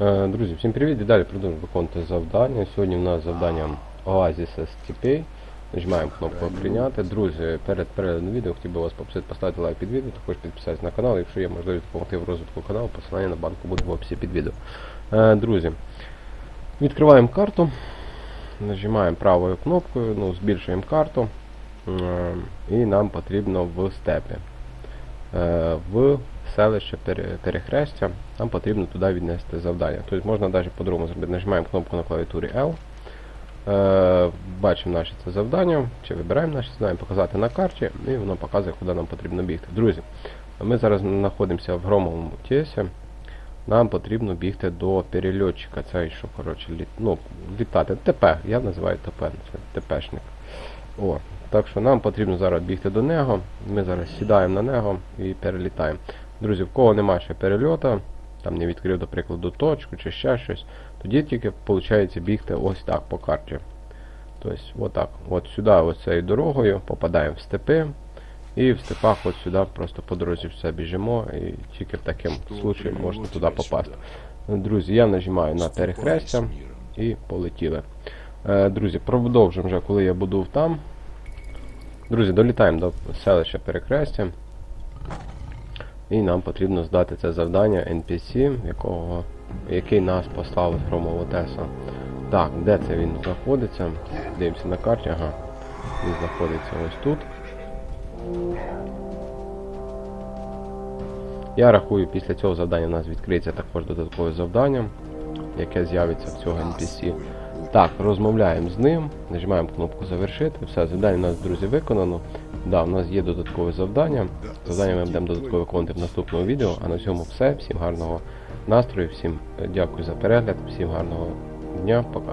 Е, Друзі, всім привіт далі продовжуємо виконувати завдання. Сьогодні у нас завдання Oasis STP. Нажимаємо кнопку прийняти. Друзі, перед переглядом відео хотів би вас попросити поставити лайк під відео, також підписатися на канал, якщо є можливість допомогти в розвитку каналу, посилання на банку буде в описі під відео. Е, Друзі, відкриваємо карту, нажимаємо правою кнопкою, ну, збільшуємо карту. І нам потрібно в степі. Е, В селище Перехрестя, нам потрібно туди віднести завдання. Тобто можна навіть по-другому зробити. Нажимаємо кнопку на клавіатурі L. Е, бачимо наше це завдання, чи вибираємо наше завдання, показати на карті, і воно показує, куди нам потрібно бігти. Друзі, ми зараз знаходимося в громовому тєсі. Нам потрібно бігти до перельотчика. Це що, коротше, літ, ну, літати. ТП, я називаю ТП, це ТПшник. О, так що нам потрібно зараз бігти до нього. Ми зараз сідаємо на нього і перелітаємо. Друзі, в кого немає ще перельота, там не відкрив, до прикладу, точку чи ще щось, тоді тільки виходить бігти ось так по карті. Тобто, отак. От сюди, ось цією дорогою, попадаємо в степи. І в степах от сюди просто по дорозі все біжимо, і тільки в таким случаї можна туди попасти. Друзі, я нажимаю на перехрестя і полетіли. Е, Друзі, продовжимо вже, коли я буду там. Друзі, долітаємо до селища Перехрестя. І нам потрібно здати це завдання NPC, якого, який нас послав з Громового. Так, де це він знаходиться? Дивимося на карті, ага. Він знаходиться ось тут. Я рахую, після цього завдання у нас відкриється також додаткове завдання, яке з'явиться в цього NPC. Так, розмовляємо з ним, нажимаємо кнопку завершити. Все, завдання у нас, друзі, виконано. Да, у нас є додаткове завдання. Завдання ми будемо додатково виконувати в наступному відео. А на цьому все. Всім гарного настрою, всім е, дякую за перегляд, всім гарного дня, пока.